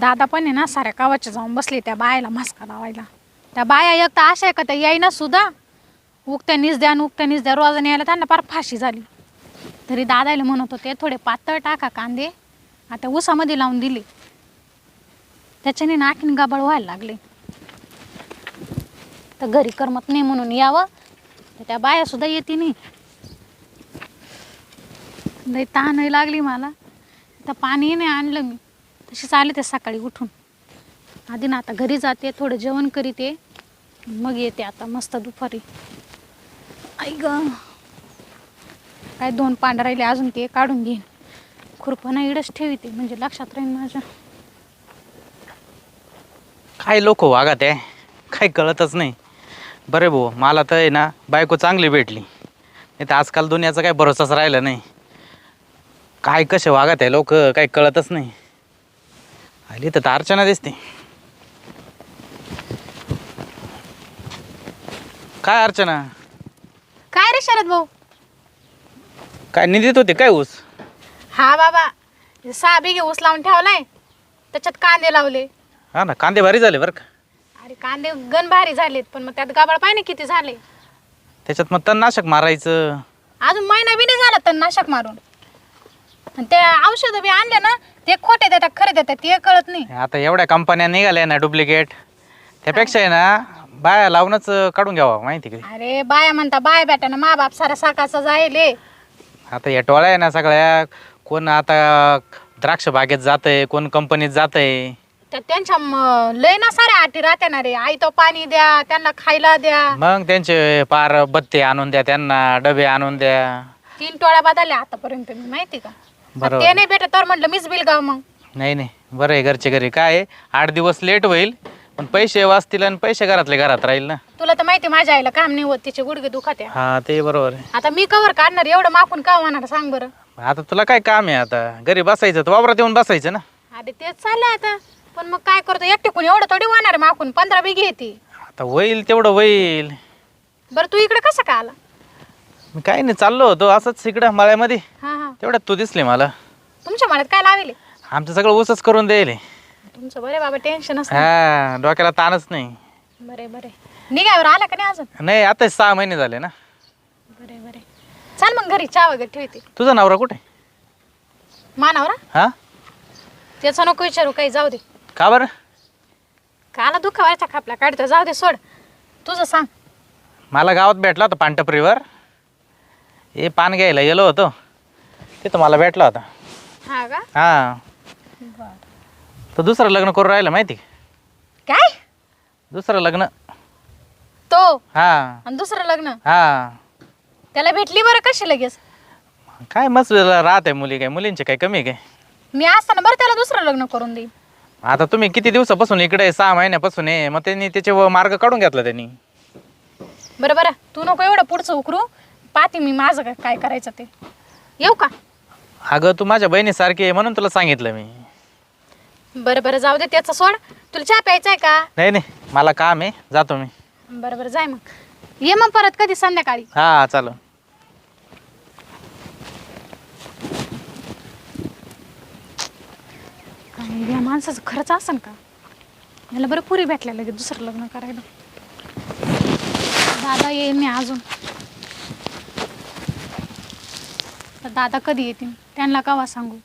दादा पण आहे ना साऱ्या गावाच्या जाऊन बसले त्या बायाला मस्का लावायला. त्या बाया एक तर अशा आहे का त्या येईना सुद्धा. उगत्या द्या आणि उगत्यानीच द्या रोजाने यायला त्यांना फार फाशी झाली. तरी दादाला म्हणत होते थोडे पातळ टाका कांदे. आता उसामध्ये लावून दिले. त्याच्याने नाकीन गाबळ व्हायला लागले. तर घरी करमत नाही म्हणून यावं. तर त्या बाया सुद्धा येते नाही. लई तहानही लागली मला. तर पाणी नाही आणलं मी. तशीच आले ते सकाळी उठून. आधी ना आता घरी जाते थोडं जेवण करीते. मग येते आता मस्त दुपारी. आई गं. काय दोन पांढर राहिले अजून ते काढून घेईन. खुरपणा इडच ठेवते म्हणजे लक्षात राहील माझ्या काय लोक वागत आहे काही कळतच नाही. बरे भाऊ मला तर आहे ना बायको चांगली भेटली. नाही तर आजकाल दुनियाचा काही भरोसाच राहिला नाही. काय कसे वागत आहे लोक काही कळतच नाही. आली तर अर्चना दिसते. काय अर्चना? काय रे शरद भाऊ? काय निंदित होते काय ऊस? हा बाबा सहा बिघे ऊस लावून ठेवलाय. त्याच्यात कांदे लावले. हा ना कांदे भारी झाले बरं का. अरे कांदे गण भारी झालेत पण मग त्यात गाबाळ पाहिजे किती झाले? त्याच्यात मग तणनाशक मारायचं. अजून महिना बी नाही झाला तर नाशक मारून. आणि ते औषधं बी आणले ना ते खोटे देतात खरे देतात ते कळत नाही. आता एवढ्या कंपन्या निघाल्या ना डुप्लिकेट. त्यापेक्षा आहे ना बाया लावूनच काढून घ्यावा माहिती का? अरे बाया म्हणता बाया बेटा ना मा बाप सारा साकाचा जायले. आता या टोळ्या आहे ना सगळ्या कोण आता द्राक्ष बागेत जातंय कोण कंपनीत जातंय. तर त्यांच्या म- लय ना साऱ्या आटी राहते ना रे. आई तो पाणी द्या त्यांना खायला द्या. मग त्यांचे पार बत्ते आणून द्या त्यांना डबे आणून द्या. तीन टोळ्या बदलल्या आतापर्यंत मी माहिती का? बरोबर. ते नाही भेटत तर म्हटलं मीच बिल गाव मग. नाही नाही. बरं आहे घरचे घरी. काय आहे, आठ दिवस लेट होईल पण पैसे वाचतील आणि पैसे घरातले घरात राहील ना. तुला तर माहिती माझ्या आईला काम नाही होत तिचे गुडघे दुखात आहे. हा ते बरोबर आहे. आता मी कवर काढणार एवढं मापून का होणार सांग बरं. आता तुला काय काम आहे आता? घरी बसायचं तर वावरात येऊन बसायचं ना. अरे तेच चाललंय आता. पण मग काय करतो एकटे कोणी एवढं थोडी होणार आहे माकून पंधरा बिघे येते आता होईल तेवढं होईल. बरं तू इकडे कसं का आला? मी काय नाही चाललो होतो असंच इकडं मळ्यामध्ये. हा हा. तेवढ्यात तू दिसली मला. तुमच्या मनात काय लावेल? आमचं सगळं ऊसच करून देईल तुमचं बरे बाबा टेन्शन असतं. हा डोक्याला ताणच नाही. बरे बरे. निघावर आला का नाही अजून? नाही आता सहा महिने झाले ना. बरे बरे. चाल मग घरी चहा वगैरे ठेवते. तुझा नवरा कुठे? मानावरा हा? त्याचं नको विचारू काही जाऊ दे. का बरं? काला दुखावायचा खापला काढतो जाऊ दे सोड. तुझं सांग. मला गावात भेटला होता पांढरपुरीवर. हे पान घ्यायला गेलो होतो. तिथं मला भेटला होता. हा का? हा. तो दुसरं लग्न करून राहिलं माहिती का? काय? दुसरं लग्न. तो? हा. आणि दुसरं लग्न? हा. त्याला भेटली बरं कशी लगेच? काय मस्त राहत आहे मुली काय? मुलींचे काय कमी आहे काय? मी असताना बरं त्याला दुसरं लग्न करून देईन. आता तुम्ही किती दिवसापासून इकडे आहे? सहा महिन्यापासून आहे. मग त्यांनी त्याचे व- मार्ग काढून घेतला त्यांनी. बरं बरं. तू नको एवढं पुढचं उकरू. पाहते मी माझं काय काय करायचं ते. येऊ का? अगं तू माझ्या बहिणीसारखी आहे म्हणून तुला सांगितलं मी. बरं बरं जाऊ दे त्याचं सोड. तुला चहा प्यायचा आहे का? नाही नाही मला काम आहे. जातो मी. बरं बरं जाय मग. ये मग परत कधी संध्याकाळी. हा चालू. या माणसाचं खरंच असन का? याला बरं पुरी भेटल्या लगेच दुसरं लग्न करायला. दादा येईल नाही अजून. तर दादा कधी येतील? त्यांना कावा सांगू?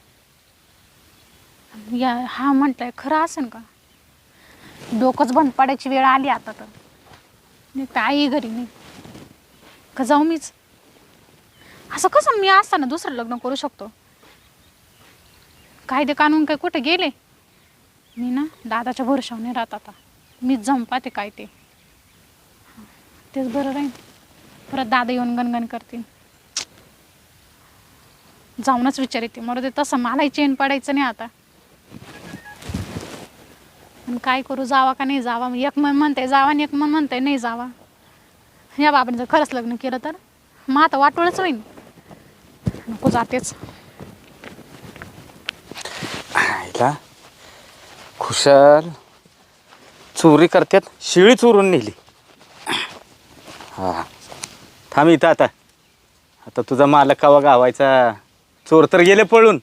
या हा म्हणताय खरं असेल का? डोकंच बंद पाडायची वेळ आली आता तर. नाही तर आई घरी नाही. का जाऊ मीच? असं कसं मी असताना दुसरं लग्न करू शकतो? कायदे कानून काय कुठे गेले? मी ना दादाच्या भरोशावर नाही राहत आता. मीच जाऊन पाहते काय ते. तेच बरं राहील परत दादा येऊन गणगण करतील. जाऊनच विचार येते मरू दे तसं मलाही चेन पडायचं नाही आता. आणि काय करू जावा का नाही जावा? एक मन म्हणते जावा आणि एक मन म्हणते नाही जावा. या बाबाने जर खरंच लग्न केलं तर? मग आता वाटोळच होईन. नको जातेच. आईला खुशाल. चोरी करतात शिळी चोरून नेली. हा. थांब इथं आता. आता तुझा मालक कवा गावायचा? चोर तर गेले पळून.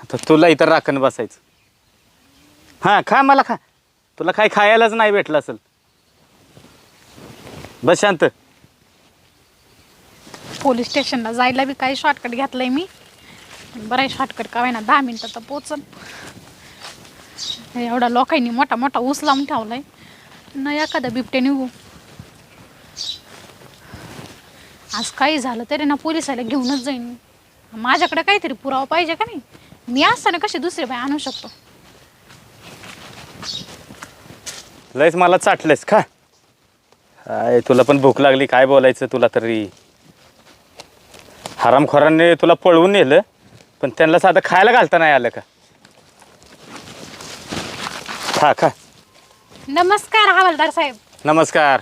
आता तुला इतर राखण बसायचं. हां खा मला खा. तुला काही खायलाच नाही भेटलं असेल. बस शांत. पोलीस स्टेशनला जायला बी काही शॉर्टकट घेतलंय मी. बरं शॉर्टकट का ना दहा मिनिटात तर पोचल एवढा लोकांनी मोठा मोठा ऊस लावून ठेवलाय. न एखादा बिबटे निघू. आज काही झालं तरी ना पोलिसाला घेऊनच जाईन मी. माझ्याकडे काहीतरी पुरावा पाहिजे का नाही? मी असताना कशी दुसरे बाई आणू शकतो? लयच मला चाटलंयस काय तुला पण भूक लागली काय बोलायचं तुला तरी? हरामखोरांनी तुला पळवून नेलं पण त्यांना साधं खायला घालता नाही आलं का? खा खा. नमस्कार हवालदार साहेब. नमस्कार.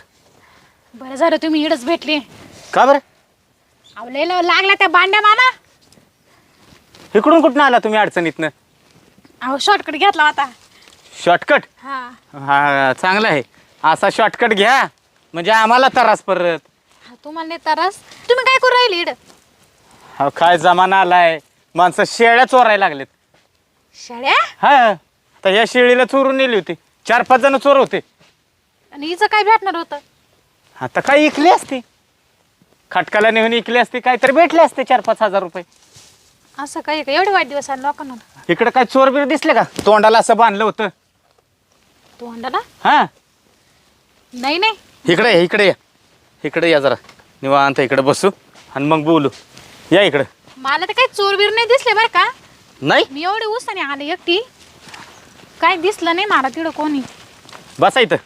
बरं झालं तुम्ही इडच भेटले. का बरं? आवलेलं लागला त्या बांड्या माना इकडून कुठून आला तुम्ही अडचणीतनं? अहो शॉर्टकट घेतला होता. शॉर्टकट हा. हा चांगला आहे. असा शॉर्टकट घ्या. म्हणजे आम्हाला त्रास परत. हा, तुम्हाला नाही तरस. तुम्ही काय करू राहिले इड हा काय जमाना आलाय. माणसं शेळ्या चोरायला लागलेत. शाळ्या? हा. तर या शेळीला चोरून नेली होती. चार पाच जण चोर होते. आणि हिचं काय भेटणार होतं? आता काय इकली असती? खटकाला नेऊन इकली असती काहीतरी भेटले असते चार पाच हजार रुपये. असं काय का? एवढे वाईट दिवस आले लोकांना. इकडे काय चोर बीर दिसले का? तोंडाला असं बांधलं होतं. तू अंडाला हा. नाही नाही. इकडे या इकडे या. इकडे या जरा. निवांत इकडे बसू आणि मग बोलू. या इकडे. मला तर काही चोरबीर नाही दिसले बरं का? नाही? मी एवढे उसाने आले एकटी. काय दिसलं नाही मला तिकडं कोणी. बसा इथं.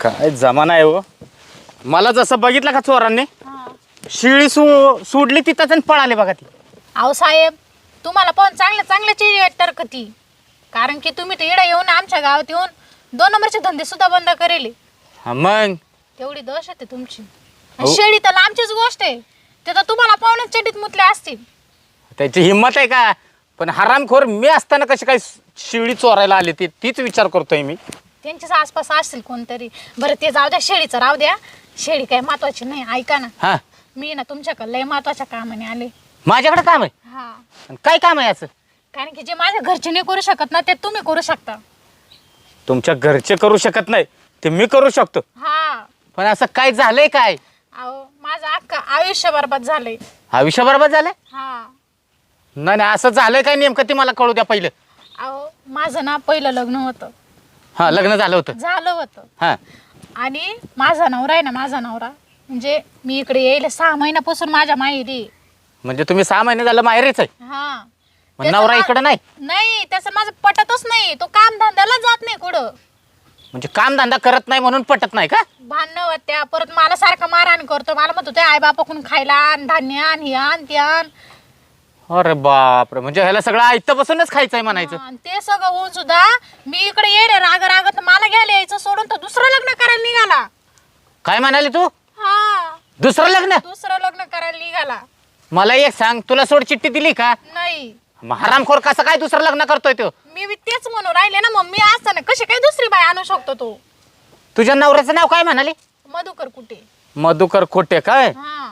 काय जमाना आहे हो. मला जसं बघितलं का चोरांनी? हा. शिळी सो सोडली तिथंच आणि पळाले बघा ती. अहो साहेब तुम्हाला पण चांगलं चांगल्याची टरकती कारण की तुम्ही तर इडं येऊन आमच्या गावात येऊन दोन नंबरचे धंदे सुद्धा बंद करेले. हा मग? तेवढी दहशत आहे तुमची. हो. शेळी तर लांबचीच गोष्ट आहे. ते तर तुम्हाला पाहुण्यात चटीत मुतले असतील. त्याची हिंमत आहे का? पण हरामखोर मी असताना कशी काय शिळी चोरायला आली ती? तीच विचार करतोय मी. त्यांच्याच आसपास असतील कोणतरी. बरं ते जाऊ द्या शेळीचं राहू द्या. शेळी काय महत्वाची नाही ऐका ना. हा. मी ना तुमच्याकडे लय महत्त्वाच्या कामाने आले. माझ्याकडे काम आहे? हा. आणि काय काम आहे याचं? कारण की जे माझ्या घरचे नाही करू शकत ना ते तुम्ही करू शकता. तुमच्या घरचे करू शकत नाही ते मी करू शकतो. हा. पण असं काय झालंय काय? अहो माझं अख्खा आयुष्य बरबाद झालंय. आयुष्य बरोबर झालंय? हा. नाही नाही असं झालंय काय नेमकं ते मला कळू द्या पहिलं. अहो माझं ना पहिलं लग्न होतं. हा लग्न झालं होतं. झालं होतं. हा. आणि माझा नवरा आहे ना माझा नवरा. म्हणजे मी इकडे येईल सहा महिन्यापासून माझ्या माहेरी म्हणजे तुम्ही सहा महिने झालं माहेरीच आहे? हा. मग त्याचं नवरा मा- इकडं नाही? नाही त्याचं माझं पटतच नाही. तो काम धंद्याला जात नाही कुठं. म्हणजे काम धंदा करत नाही म्हणून पटत नाही का? भांडणं होत्या परत मला सारखं मारहाण करतो. मला म्हणतो ते आई बापाकडून खायला आण धान्य आण हे आण ते आण. अरे बापरे म्हणजे ह्याला सगळं आयतं बसूनच खायचंय म्हणायचं. आणि ते सगळं होऊन सुद्धा मी इकडे येणे राग रागत मला घ्यायला यायचं सोडून तर दुसरं लग्न करायला निघाला. काय म्हणाली तू? हा. दुसरं लग्न? दुसरं लग्न करायला निघाला. मला एक सांग तुला सोड चिठ्ठी दिली का? नाही. मग हरामखोर कसं काय दुसरं लग्न करतोय तो? मी बी तेच म्हणून राहिले ना मग मी असताना कशी काय दुसरी बाई आणू शकतो तो? तुझ्या नवऱ्याचं नाव काय म्हणाली? मधुकर कुठे? मधुकर खोटे काय? हा.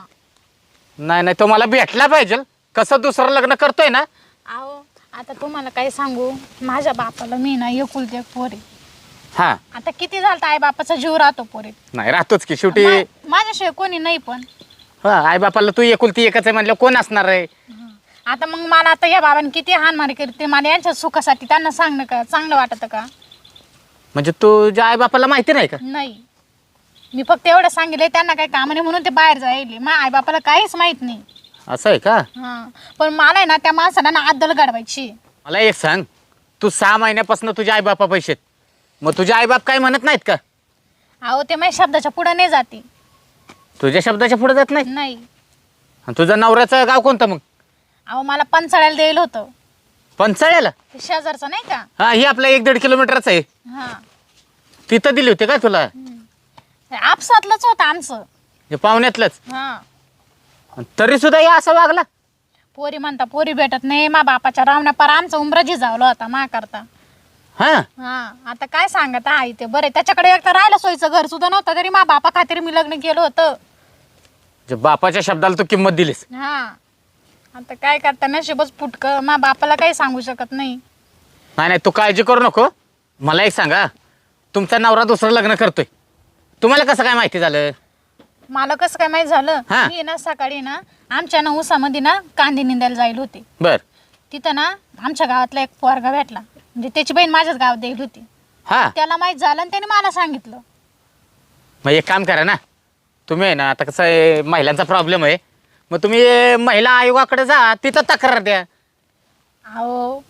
नाही नाही तो मला भेटला पाहिजे. कसं दुसरं लग्न करतोय ना? अहो आता तुम्हाला काय सांगू? माझ्या बापाला मी ना एकुलती एक पोरी हा. आता किती झालं आई बापाचा जीव राहतो पोरीत नाही राहतोच की. शेवटी मा- माझ्याशिवाय कोणी नाही पण. हा आई बापाला तू एकुलती एकच आहे म्हणलं कोण असणार आहे? आता मग मला आता या बाबांनी किती हानमारी करते मला यांच्या सुखासाठी त्यांना सांगणं का? चांगलं वाटतं का? म्हणजे तुझ्या आई बापाला माहिती नाही का? नाही. मी फक्त एवढं सांगितलंय त्यांना काही काम नाही म्हणून ते बाहेर जायले. मा आई बापाला काहीच माहीत नाही. असं आहे का? हा. पण मला आहे ना त्या माणसाला ना आदल घडवायची. मला एक सांग तू सहा महिन्यापासून तुझ्या आई बापा पैसे. मग तुझे आई बाप काय म्हणत नाहीत का? अहो ते माझ्या शब्दाच्या पुढे नाही जाते. तुझ्या शब्दाच्या पुढे जात नाही नाही. आणि तुझं नवऱ्याचं गाव कोणतं मग? अहो मला पंचाळ्याला द्यायला होतं. पंचाळ्याला ते शेजारचं नाही का? हा ही आपलं एक दीड किलोमीटरच आहे. हा. तिथं दिली होती का तुला? ते आपसातलंच होतं आमचं. हे पाहुण्यातलंच? हा. तरी सुद्धा या असं वागला? पोरी म्हणता पोरी भेटत नाही. मा बापाच्या रावण्या पर आमचा उमरा झिजावला होता मा करता. हा? हा आता काय सांगत आहे ते? बरे त्याच्याकडे एकदा राहिलं सोयीचं घर सुद्धा नव्हतं तरी मा बापा खातीर मी लग्न केलं होतं. जे बापाच्या शब्दाला तू किंमत दिलीस. हा आता काय करता नशीबच फुटकं मा बापाला काही सांगू शकत नाही. नाही नाही तू काळजी करू नको. मला एक सांगा तुमचा नवरा दुसरं लग्न करतोय. तुम्हाला कसं काय माहिती झालं? मला कसं काय माहीत झालं? हा. मी ना सकाळी ना आमच्या ना ऊसामध्ये ना कांदे निंदायला जाईल होते. बर. तिथं ना आमच्या गावातला एक पोरगा भेटला. म्हणजे त्याची बहीण माझ्याच गावात देईल होती. हा. त्याला माहीत झालं आणि त्याने मला सांगितलं. मग एक काम करा ना. तुम्ही आहे ना आता कसं आहे महिलांचा प्रॉब्लेम आहे. मग तुम्ही महिला आयोगाकडे जा तिथं तक्रार द्या. अहो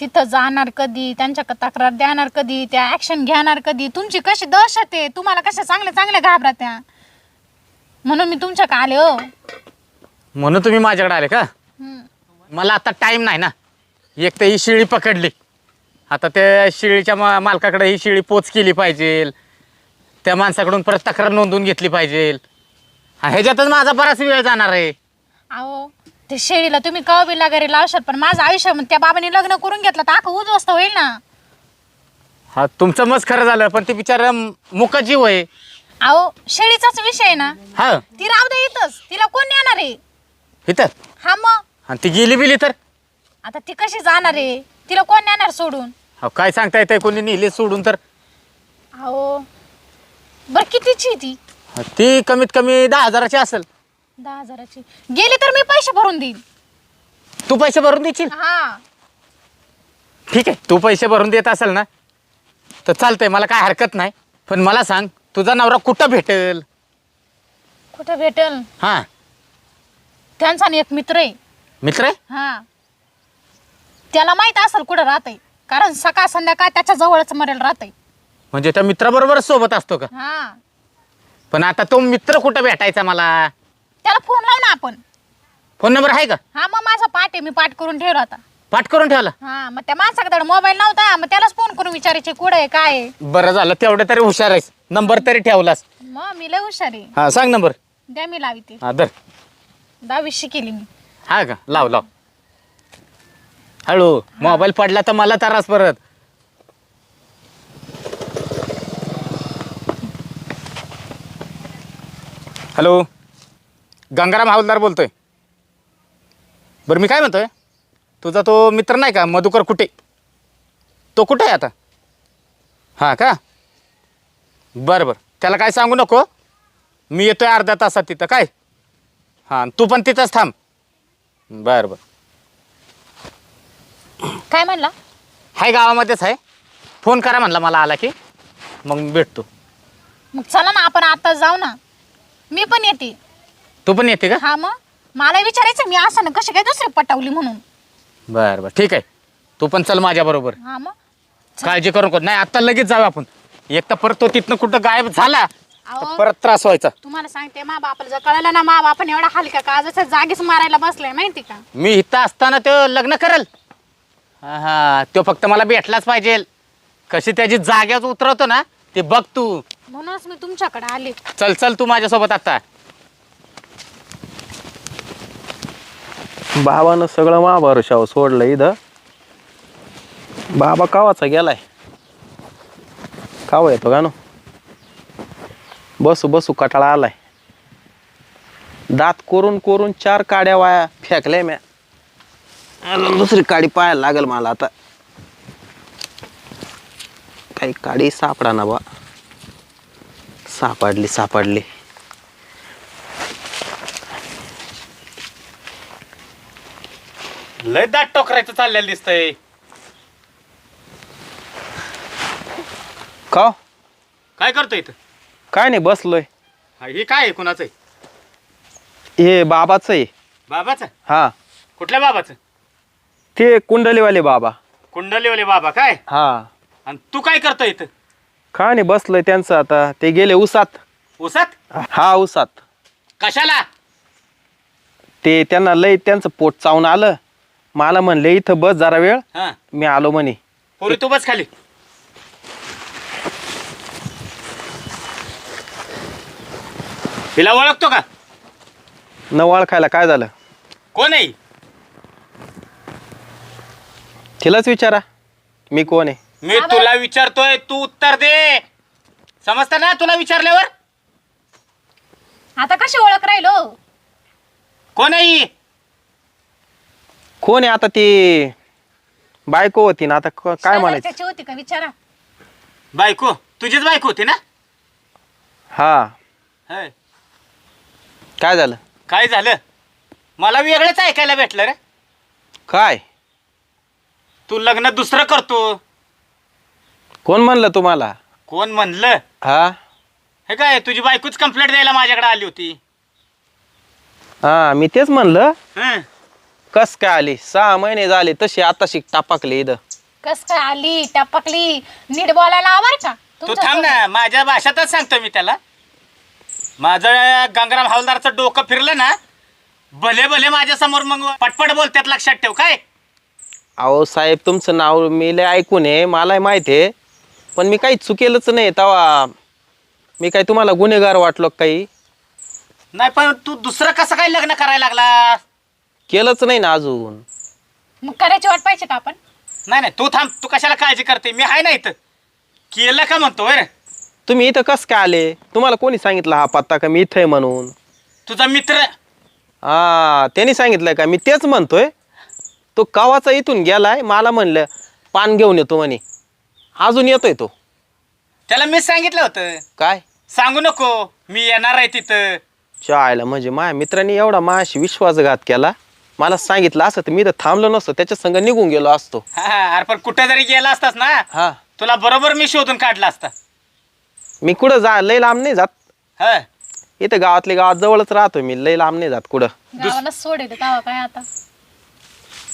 तिथं जाणार कधी त्यांच्याकडे तक्रार देणार कधी त्या ऍक्शन घेणार कधी? तुमची कशी दहशत आहे? तुम्हाला कशा चांगल्या चांगल्या घाबरत्या? म्हणून मी तुमच्याकडे आले हो. म्हणून तुम्ही माझ्याकडे आले का? हम्म. मला आता टाईम नाही ना. एक तर ही शिळी पकडली. आता त्या शिळीच्या मा मालकाकडे ही शिळी पोच केली पाहिजे. त्या माणसाकडून परत तक्रार नोंदवून घेतली पाहिजे. हा, ह्याच्यातच माझा बराच वेळ जाणार आहे. अहो ते शेळीला तुम्ही कवा बिला घरी लावशाल पण माझं आयुष्य मग त्या बाबाने लग्न करून घेतलं तर अख्खं उद्ध्वस्त होईल ना. हा तुमचं मस्त खरं झालं पण ती बिचारा मुक जीव आहे. अहो शेळीचाच विषय आहे ना. हा. ती राहू दे इथंच तिला कोण नेणार आहे? इथं? हा मग. आणि ती गेली बिली तर? आता ती कशी जाणार आहे? तिला कोण नेणार सोडून? हो काय सांगता येतंय कोणी नेली सोडून तर? अहो बरं कितीची आहे ती? ती कमीत कमी दहा हजाराची असेल. दहा हजाराची. गेली तर मी पैसे भरून देईन. तू पैसे भरून देशील? हा. ठीक आहे तू पैसे भरून देत असेल ना तर चालतंय मला काय हरकत नाही. पण मला सांग तुझा नवरा कुठं भेटेल? कुठं भेटेल? हां. त्यांचा एक मित्र आहे. मित्र आहे? हा. त्याला माहीत असेल कुठं राहतंय. कारण सकाळ संध्याकाळ त्याच्या जवळच मरेल राहतंय. म्हणजे त्या मित्राबरोबरच सोबत असतो का? हा. पण आता तो मित्र कुठं भेटायचा मला? त्याला फोन लाव ना आपण. फोन नंबर आहे का? हा मग माझा पाठ आहे मी पाठ करून ठेवला होता पाठ करून ठेवला? हा मग त्या माणसाकडे मोबाईल नव्हता मग त्यालाच फोन करून विचारायचे कुठं आहे काय आहे? बरं झालं तेवढं तरी हुशार आहेस. नंबर तरी ठेवलास. मग मी लय हुशार आहे. हां सांग नंबर. द्या मी लावी ते हां दर दहावीसशी केली मी. हा का? लाव लाव. हळू मोबाईल पडला तर मला त्रास परत. हॅलो गंगाराम हवालदार बोलतोय. बरं मी काय म्हणतोय? तुझा तो मित्र नाही का मधुकर कुठे तो कुठे आहे आता? हां का? बरं बरं. त्याला काय सांगू नको. मी येतोय अर्ध्या तासात तिथं काय? हां तू पण तिथंच थांब. बरं बरं. काय म्हणला? हाय गावामध्येच आहे फोन करा म्हणला मला आला की. मग मी भेटतो. मग चला ना आपण आता जाऊ ना. मी पण येते. तू पण येते का? हा मग. मला विचारायचं मी असं ना कशी काय दुसरी पटवली म्हणून. बरं बरं. ठीक आहे. तू पण चल माझ्याबरोबर हा मग. काळजी करू नको. नाही आता लगेच जाऊ आपण. एक तर परत तो तिथनं कुठं गायब झाला तर अहो परत त्रास व्हायचा. तुम्हाला सांगते मा बापाला जर कळलं ना मा बापाने एवढा हलका काजाच्या जागीच मारायला बसलाय माहिती का? मी इथं असताना तो लग्न करेल. हा हा तो फक्त मला भेटलाच पाहिजे. कशी त्याची जाग्याच उतरवतो ना ते बघ तू. म्हणूनच मी तुमच्याकडे आले. चल चल तू माझ्यासोबत आता. बाबानं सगळं महाभारशाव सोडलं इथं. बाबा कावाचा गेलाय. कावा येतो का नो? बसू बसू कटाळा आलाय. दात कोरून कोरून चार काड्या वाया फेकल्या म्या. अजून दुसरी काडी पाहायला लागेल मला आता. काही काडी सापडा ना बा. सापडली सापडली. लय दाट टोकरायचं चाललेलं दिसतंय. का काय करतो इथं? काय नाही बसलोय. हा, हे काय आहे कुणाचं आहे? हे बाबाचं आहे. बाबाचं? हा. कुठल्या बाबाचं? ते कुंडलीवाले बाबा. कुंडलीवाले बाबा काय? हा. आणि तू काय करतो इथं? का नाही बसलंय त्यांचं आता. ते गेले उसात उसात हा उसात कशाला? ते त्यांना लय त्यांचं पोट चावून आलं. मला म्हणले इथं बस जरा वेळ. हा. मी आलो म्हणे. पोरी तू बस खाली. हिला ओळखतो का? न खायला काय झालं? कोण आहे? तिलाच विचारा. मी कोण आहे? मी तुला विचारतोय तू उत्तर दे. समजतं ना तुला विचारल्यावर? आता कशी ओळख राहिलो? कोण आहे ही? कोण आहे आता ते? बायको होती ना आता क- काय म्हणायचं? शेजारच्याची होती का? विचारा. बायको? तुझीच बायको होती ना? हा. होय. काय झालं? काय झालं? मला वेगळंच ऐकायला भेटलं रे. काय? तू लग्न दुसरं करतो. कोण म्हणलं तुम्हाला? कोण म्हणलं? हा? हे काय तुझी बायकोच कंप्लेंट द्यायला माझ्याकडे आली होती. हा मी तेच म्हणलं. हं. कस काय आली? सहा महिने झाले तशी आता शिक टापाकले इथं. कस काय आली? टपकली? नीट बोलायला आवर का? तू तुमच्या थांब ना माझ्या भाषातच सांगतो मी त्याला. माझं गंगाराम हवालदारचं डोकं फिरलं ना भले भले माझ्यासमोर मग पटपट बोलतात लक्षात ठेव काय? अहो साहेब तुमचं नाव मी लय ऐकून आहे मलाही माहिती आहे पण मी काही चुकेलच नाही तेव्हा मी काय तुम्हाला गुन्हेगार वाटलो का काही? नाही पण तू दुसरं कसं काय लग्न करायला लागला केलंच नाही ना अजून. मग करायची वाट पाहिजे का आपण? नाही नाही तू थांब तू कशाला काळजी करते? मी आहे ना इथं. केलं का म्हणतो रे? तुम्ही इथं कस काय आले? तुम्हाला कोणी सांगितलं हा पत्ता का? मी इथं आहे म्हणून. तुझा मित्र? हा त्यांनी सांगितलं का? मी तेच म्हणतोय. तो कवाचा इथून गेलाय मला म्हणलं पान घेऊन येतो म्हणे. अजून येतोय तो. त्याला मी सांगितलं होतं. काय? सांगू नको मी येणार आहे तिथं. चायला म्हणजे माझ्या मित्रांनी एवढा माझ्याशी विश्वासघात केला. मला सांगितलं असं तर मी तर थांबलो नसतो त्याच्या संग निघून गेलो असतो. हा हा, अरे पण कुठे जरी गेला असतास ना हा. तुला बरोबर मी शोधून काढला असता. मी कुठं जा लय लांब नाही जात. हा. इथं गावातल्या गावात जवळच राहतो मी लय लांब नाही जात कुठं. गावाला सोडेल तेव्हा काय आता?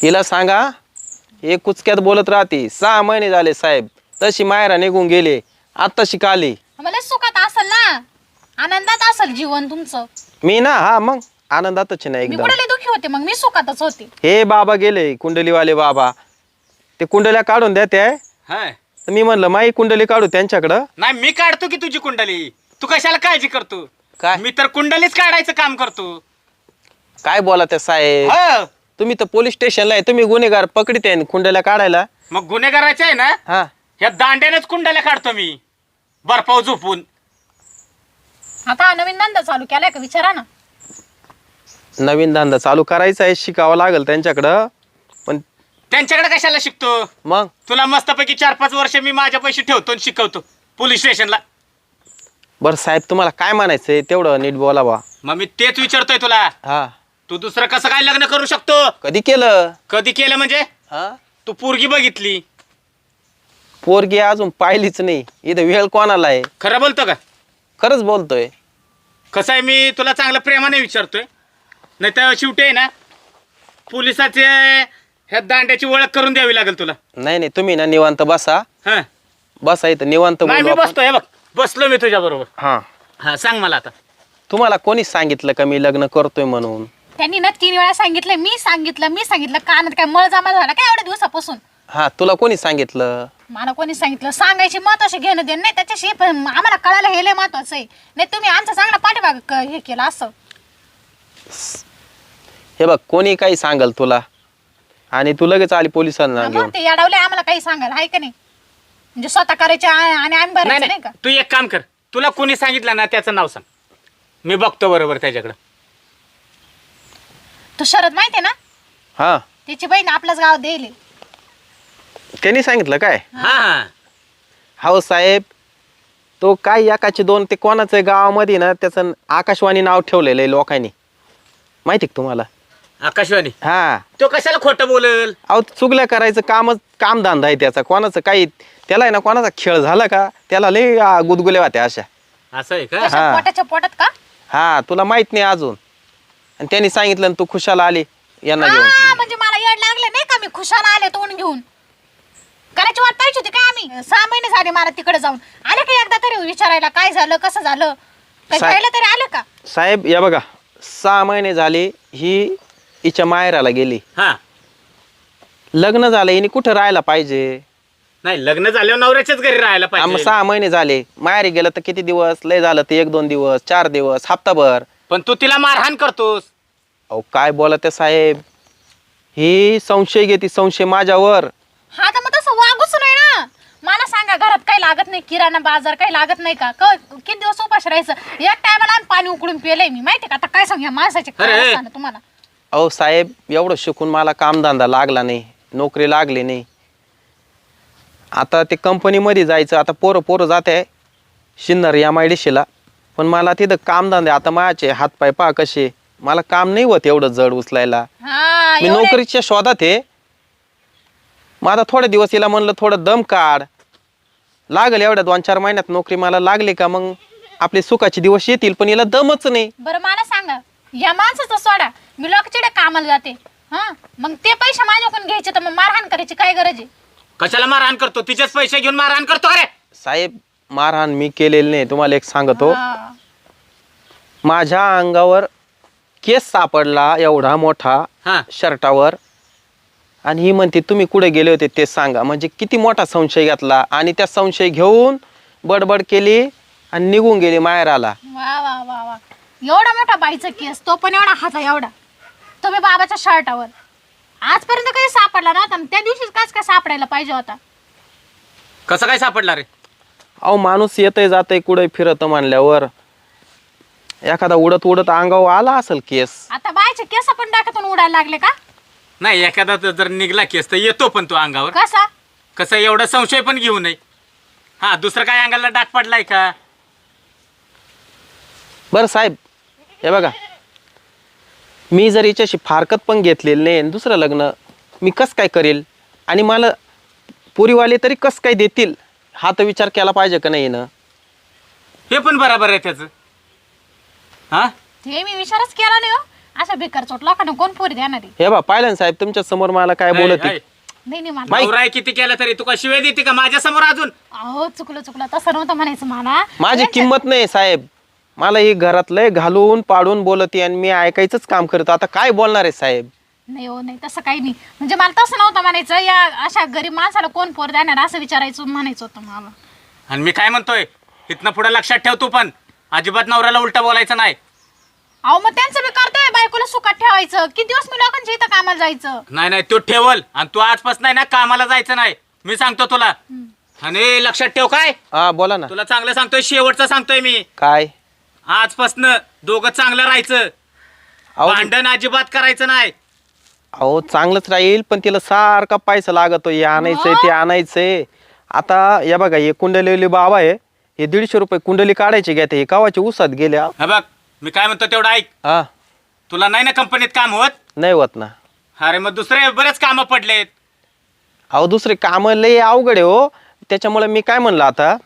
हिला सांगा हे कुचक्यात बोलत राहते. सहा महिने झाले साहेब. तशी मायरा निघून गेले. आता शिकाली. मला सुखात असेल ना? आनंदात असेल जीवन तुमचं. मी ना? हा मग. आनंदातच आहे ना मी एकदम. कुठे दुखी होते? मग मी सुखातच होते. हे बाबा गेले कुंडलीवाले बाबा. ते कुंडल्या काढून द्या ते हा तर मी म्हणलं माई कुंडली काढू त्यांच्याकडं. नाही मी काढतो की तुझी कुंडली? तू कशाला काळजी करतो? काय? मी तर कुंडलीच काढायचं काम करतो. काय बोला त्या साहेब? हो. तुम्ही तर पोलीस स्टेशनला आहे तुम्ही गुन्हेगार पकडते कुंडल्या काढायला. मग गुन्हेगाराचे आहे ना? हा. ह्या दांड्यानेच कुंडल्या काढतो मी. बर्फाव झोपून. आता हा नवीन धंदा चालू केलाय का? विचारा ना. नवीन धंदा चालू करायचा आहे शिकावं लागेल त्यांच्याकडं. पण त्यांच्याकडे कशाला शिकतो? मग? तुला मस्तपैकी चार पाच वर्ष मी माझ्या पैसे ठेवतो आणि शिकवतो पोलीस स्टेशनला. बरं साहेब तुम्हाला काय म्हणायचंय तेवढं नीट बोला बा मग मी तेच विचारतोय तुला. हा. तू दुसरं कसं काय लग्न करू शकतो? कधी केलं? कधी केलं म्हणजे? हा? तू पोरगी बघितली. पोरगी अजून पाहिलीच नाही. इथं वेळ कोणाला आहे? खरं बोलतो का? खरंच बोलतोय. कसं आहे मी तुला चांगलं प्रेमाने विचारतोय. नाही तर शेवटी आहे ना पोलिसाचे ह्या दांड्याची ओळख करून द्यावी लागेल तुला. नाही नाही तुम्ही ना निवांत बसा. हा. बसा इथं निवांत नाही मी आपण. बसतोय बघ. बसलो मी तुझ्या बरोबर हा. हा सांग मला आता. तुम्हाला कोणी सांगितलं का मी लग्न करतोय म्हणून? त्यांनी ना तीन वेळा सांगितलं मी सांगितलं मी सांगितलं कानात काय मळ जमा झाला काय एवढ्या दिवसापासून? हा तुला कोणी सांगितलं? मला कोणी सांगितलं? सांगायची महत्त्वाचे घेणं देणं नाही त्याच्याशी पण आम्हाला कळायला हे लय महत्वाचं आहे. नाही तुम्ही आमचा चांगला पाठीमाग क- हे केलं असं. हे बघ कोणी काही सांगल तुला? आणि तू लगेच आली पोलिसांना मग घेऊन. ते याडवले आम्हाला काही सांगायला आहे का नाही? म्हणजे स्वतः करायचे आ- आणि आम्ही नाही भरायचं नाही नाही का? तू एक काम कर. तुला कोणी सांगितलं ना त्याचं नाव सांग. मी बघतो बरोबर त्याच्याकडं. तो शरद माहितीये ना? हा. त्याची बहीण आपल्याच गावात देईल त्यांनी सांगितलं काय? हा हा. हो साहेब तो काय एकाचे दोन ते कोणाचं आहे गावामध्ये ना त्याचं आकाशवाणी नाव ठेवलेलं आहे लोकांनी. माहिती का तुम्हाला? आकाशवाणी? हा. तो कशाला खोटं बोलल? अहो चुगल्या करायचं कामच कामधंदा आहे त्याचा. कोणाचं काही त्याला आहे ना कोणाचा खेळ झाला का? त्याला लय आ, गुदगुल्या होत्या अशा. असं आहे का? हा. पोटाच्या पोटात का? हा तुला माहीत नाही अजून. आणि त्यांनी सांगितलं आणि तू खुशाला आली यांना घेऊन. हा, म्हणजे मला येड लागलं नाही का मी? खुशाला आले तोंड घेऊन. करायची वाट पाहिजे होती काय आम्ही? सहा महिने झाले मला तिकडे जाऊन. आले का एकदा तरी विचारायला काय झालं कसं झालं? काही सा- पाहिलं तरी आले का? साहेब या बघा सहा महिने झाले ही हिच्या माहेराला गेली. हा. लग्न झालं हिने कुठं राहायला पाहिजे? नाही लग्न झाल्यावर नवऱ्याच्याच घरी राहायला पाहिजे. सहा महिने झाले. माहेरी गेलं तर किती दिवस? लय झालं तर एक दोन दिवस चार दिवस हप्ताभर. पण तू तिला मारहाण करतोस. अहो काय बोला त्या साहेब? ही संशय घेते संशय माझ्यावर. हा तर मग तसं वागूच नाही ना. मला सांगा घरात काही लागत नाही? किराणा बाजार काही लागत नाही का? क- किती दिवस उपास राहायचं? एक टायमाला आम्ही पाणी उकळून पिलंय मी. माहिती का? आता काय सांग? या माणसाचे अरे. तुम्हाला? अहो साहेब एवढं शिकून मला कामधंदा लागला नाही. नोकरी लागली नाही. आता ते कंपनीमध्ये जायचं. आता पोरं पोरं जात. आहे शिन्नर एम आय डी सीला पण मला तिथं कामधंदे आता माझ्याचे हातपाय पहा कसे. मला काम नाही होत एवढं जड उचलायला. हा मी एवढे- नोकरीच्या शोधात आहे. मग आता थोडे दिवस हिला म्हणलं थोडं दम काढ. लागल एवढ्या दोन चार महिन्यात नोकरी मला लागली का मग आपले सुखाचे दिवस येतील पण हिला दमच नाही. बरं मला सांगा. या माणसाचं सोडा. मी लोकच्याकडे कामाला जाते. हा? मग ते पैसे माझ्याकडून घ्यायचे तर मग मारहाण करायची काय गरज आहे? कशाला मारहाण करतो? तिचेच पैसे घेऊन मारहाण करतो अरे साहेब मारहाण मी केलेली नाही तुम्हाला एक सांगतो. हा. माझ्या अंगावर केस सापडला एवढा मोठा हा. शर्टावर. आणि ही म्हणते तुम्ही कुठे गेले होते ते सांगा. म्हणजे किती मोठा संशय घेतला. आणि त्या संशय घेऊन बडबड केली आणि निघून गेली माहेराला. वा वा वा वा. एवढा मोठा बाईचा केस तो पण एवढा हाता एवढा. तुम्ही बाबाच्या शर्टावर. आजपर्यंत कधी सापडला नव्हता आणि त्या दिवशीच काच काय सापडायला पाहिजे होता? कसं काय सापडला रे? अहो माणूस येतय जातय कुठे फिरत म्हणल्यावर. एखादा उडत उडत अंगावर आला असेल केस. आता बायचे केस पण डाकातून उडायला लागले का? नाही एखादा तर जर निघला केस तर येतो पण तो अंगावर. कसा? कसं एवढा संशय पण घेऊ नये. हा दुसरं काय अंगाला डाग पडलाय का? बरं साहेब हे बघा. मी जर हिच्याशी फारकत पण घेतलेली नाही आणि दुसरं लग्न मी कसं काय करेल? आणि मला पुरीवाले तरी कसं काय देतील? हा तर विचार केला पाहिजे का नाही ना? हे पण बरोबर आहे त्याचं. हा? ते मी विचारच केला नाही हो. अशा बेकार चोट लोकांना कोण पोरी देणार आहे? हे बा पाहिलं ना साहेब तुमच्यासमोर मला काय बोलत आहे. नाही. नाही मला किती केलं तरी तू का शिवाय देते का माझ्यासमोर अजून? अहो चुकलं चुकलं. तसं नव्हतं म्हणायचं मला. माझी किंमत नाही साहेब. मला ही घरातलंय घालून पाडून बोलते आणि मी ऐकायचंच काम करतो आता काय बोलणार आहे साहेब? नाही हो नाही तसं काही नाही. म्हणजे मला तसं नव्हतं म्हणायचं या अशा गरीब माणसाला कोण पोर देणार असं विचारायचं म्हणायचं होतं मला. आणि मी काय म्हणतोय इथनं पुढे लक्षात ठेव तू पण. अजिबात नवऱ्याला उलटा बोलायचं नाही. अहो मग त्यांचं मी करतोय बायकोला सुखात ठेवायचं. किती दिवस मी लोकांच्या इथं कामाला जायचं? नाही नाही तू ठेवल. आणि तू आजपासून नाही ना कामाला जायचं नाही. मी सांगतो तुला. आणि लक्षात ठेव काय? हा बोला ना. तुला चांगलं सांगतोय शेवटचं सांगतोय मी. काय? आजपासून दोघं चांगलं राहायचं. अहो भांडण अजिबात करायचं नाही. अहो चांगलंच राहील पण तिला सारखा पैसा लागतो हे आणायचंय ते आणायचंय. आता या बघा हे कुंडलेली बाबा आहे हे दीडशे रुपये कुंडली काढायचे घ्या ते हे कावाचे उसात गेल्या हे. बघ मी काय म्हणतो तेवढं ऐक. हा. तुला नाही ना कंपनीत काम होत? नाही होत ना. अरे मग दुसरे बरेच कामं पडलेत. अहो दुसरे कामं लय अवघड आहे हो. त्याच्यामुळे मी काय म्हणलं आता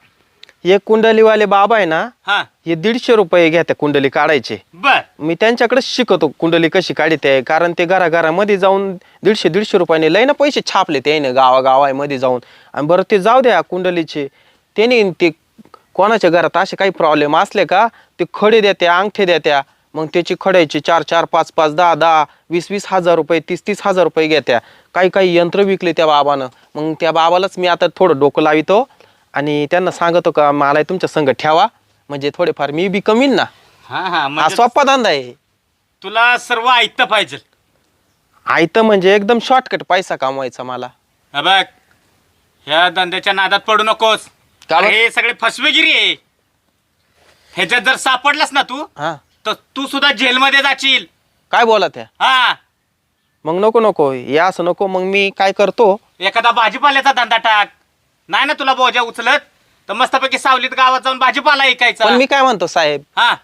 हे कुंडलीवाले बाबा आहे ना हा. हे दीडशे रुपये घ्या त्या कुंडली काढायचे. बर. मी त्यांच्याकडेच शिकवतो कुंडली कशी काढते आहे कारण ते घराघरामध्ये जाऊन दीडशे दीडशे रुपयाने लय ना पैसे छापले त्याने गावागावामध्ये जाऊन. आणि बरं ते जाऊ द्या कुंडलीचे. त्याने ते कोणाच्या घरात असे काही प्रॉब्लेम असले का ते खडे देत्या अंगठे देत्या. मग त्याची खड्याची चार चार पाच पाच दहा दहा वीस वीस हजार रुपये तीस तीस हजार रुपये घेत्या. काही काही यंत्र विकले त्या बाबानं. मग त्या बाबालाच मी आता थोडं डोकं लावितो. आणि त्यांना सांगतो का मला तुमच्या संग ठेवा म्हणजे थोडेफार मी बी कमीन ना. हा हा हा म्हणजे सोपा धंदा आहे. तुला सर्व ऐकतं पाहिजे. आयतं म्हणजे एकदम शॉर्टकट पैसा कमवायचा मला. हा बघ ह्या धंद्याच्या नादात पडू नकोस. का बरं? हे सगळे फसवेगिरी आहे. ह्याच्यात जर सापडलास ना तू हा. तर तू सुद्धा जेलमध्ये जाशील. काय बोला त्या? हा. मग नको नको. हे असं नको. मग मी काय करतो? एखादा भाजीपाल्याचा धंदा टाक. नाही ना तुला बोजा उचलत? तर मस्तपैकी सावलीत गावात जाऊन भाजीपाला ऐकायचा. पण मी काय म्हणतो साहेब? हा.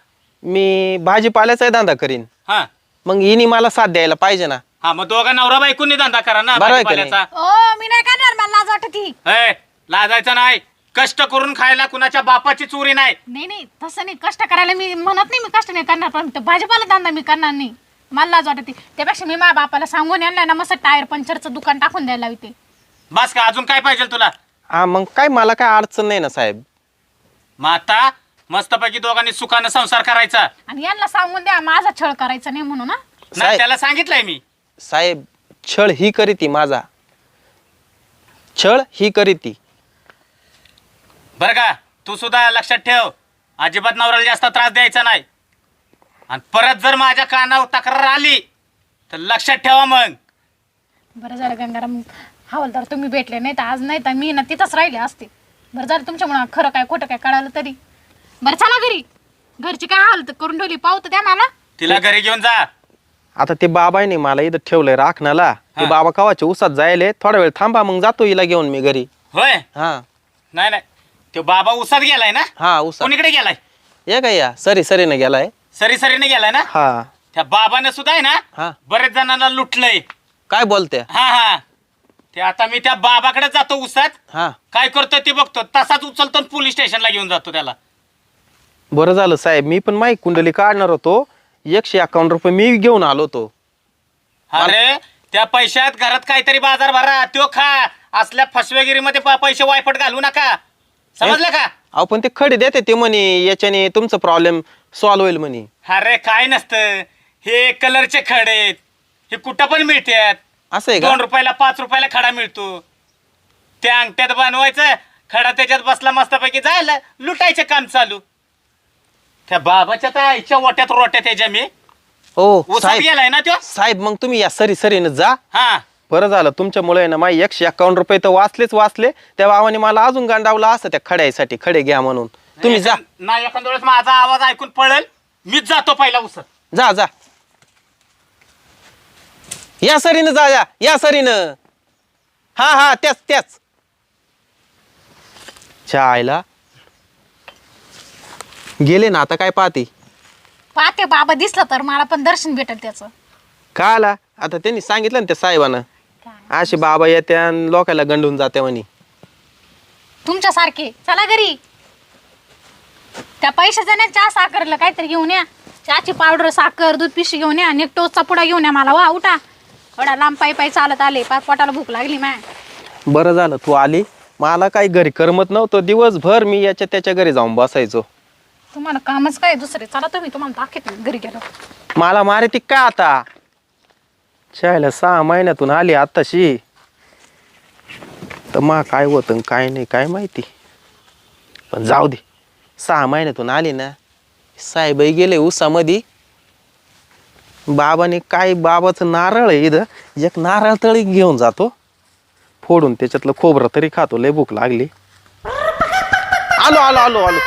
मी भाजीपाल्याचा धंदा करीन. हा. मग हिनी मला साथ द्यायला पाहिजे ना. हा मग दोघा नवरा बायकोनी धंदा करा ना बरं आहे का नाही? भाजीपाल्याचा. ओ मी नाही करणार मला लाज वाटत ही. ए, लाजायचं नाही. कष्ट करून खायला कुणाच्या बापाची चोरी नाही. नाही नाही तसं नाही. कष्ट करायला मी म्हणत नाही मी कष्ट नाही करणार पण तो भाजीपाला धंदा मी करणार नाही. मला लाज वाटते त्यापेक्षा मी माझ्या बापाला सांगून यांना ना मस्त टायर पंक्चरचं दुकान टाकून द्यायला लावते बस का अजून काय पाहिजे तुला? हा मग काय मला काय अडचण नाही ना साहेब. मग आता मस्तपैकी दोघांनी सुखानं संसार करायचा. आणि यांना सांगून द्या माझा छळ करायचा नाही म्हणून हा? नाही साहेब त्याला सांगितलंय मी. साहेब छळ ही करीती माझा. छळ ही करीती. बरं का तू सुद्धा लक्षात ठेव. अजिबात नवऱ्याला जास्त त्रास द्यायचा नाही. आणि परत जर माझ्या कानावर तक्रार आली तर लक्षात ठेवा मग. बरं झालं गंगाराम. हवालदार तुम्ही भेटले नाही तर आज नाही तर मी ना तिथंच राहिले असते. बरं झालं तुमच्यामुळं खरं काय खोटं काय कळालं तरी. बरं चला घरी. घरची काय हालत करून ठेवली? पावतं द्या मला. तिला घरी घेऊन जा. आता ते बाबाने मला इथं ठेवलंय राखणाला. ते हा. बाबा कवाच्या उसात जायले. थोडा वेळ थांबा मग जातो हिला घेऊन मी घरी. होय? हा. नाही नाही. तो बाबा उसात गेलाय ना? हा उसा कोणीकडे गेलाय? ये काय या. सरी सरीने गेलाय. सरी सरीने गेलाय ना? हा. त्या बाबाने सुद्धा आहे ना? हा. बरेच जणांना लुटलंय. काय बोलते हा हा. ते आता मी त्या बाबाकडे जातो उसात. हा. काय करतो ते बघतो. तसाच उचलतो आणि पोलीस स्टेशनला घेऊन जातो त्याला. बरं झालं साहेब मी पण माईक कुंडली काढणार होतो. एकशे अकावन्न रुपये मी घेऊन आलो होतो. अरे त्या पैशात घरात काहीतरी बाजार भरा त्यो खा. असल्या फसवेगिरीमध्ये प- पैसे वायफट घालू नका. समजलं का? अहो पण ते खडे देते ते म्हणे याच्याने तुमचं प्रॉब्लेम सॉल्व्ह होईल म्हणे. अरे काय नसतं. हे कलरचे खडे. हे कुठं पण मिळतात. असं आहे का? दोन रुपयाला पाच रुपयाला खडा मिळतो. त्या अंगठ्यात बनवायचं खडा त्याच्यात बसला मस्तपैकी जायला लुटायचं काम चालू. त्या बाबाच्या त्या आईच्या वाट्यात रोट्यात याच्या मी हो उसात साहेब. गेलाय ना त्यो साहेब मग तुम्ही या सरी सरीनं जा. हा. बरं झालं तुमच्यामुळे ना माझे एकशे एकावन्न रुपये तर वाचलेच वाचले. त्या बाबाने मला अजून गांडावला असं त्या खड्यासाठी खडे घ्या म्हणून. तुम्ही जा. नाही एखाद्या वेळेस माझा आवाज ऐकून पळेल. मीच जातो पहिला उसत जा जा. या सरीनं जा या या सरीनं. हा हा त्याच त्याच. आईला. गेले ना आता काय पाहते? पाहते बाबा दिसलं तर मला पण दर्शन भेटेल त्याचं. का आला? आता त्यांनी सांगितलं ना त्या साहेबानं. असे बाबा येते आणि लोकांना गंडून जाते म्हणे. तुमच्यासारखे. चला घरी. त्या पैशाचं नाही चहा साखरला काहीतरी घेऊन या. चहाची पावडर साखर दूध पिशी घेऊन या. आणि एक टोचचा पुडा घेऊन या मला. वा उठा. एवढा लांब पायी पायी चालत आले पाच पोटाला भूक लागली माय. बरं झालं तू आली. मला काही घरी करमत नव्हतं. दिवसभर मी याच्या त्याच्या घरी जाऊन बसायचो. तुम्हाला कामच काय दुसरे? चला तुम्ही तुम्हाला दाखवते घरी गेलो. मला मारे ती काय आता? शाळेला सहा महिन्यातून आली आत्ताशी. तर मा काय होतं आणि काय नाही काय माहिती. पण जाऊ दे. सहा महिन्यातून आली ना. साहेबही गेले उसामध्ये. बाबाने काय बाबाचं नारळ आहे इथं? एक नारळ तळी घेऊन जातो. फोडून त्याच्यातलं खोबरं तरी खातो. लय भूक लागली. आलो आलो आलो आलो.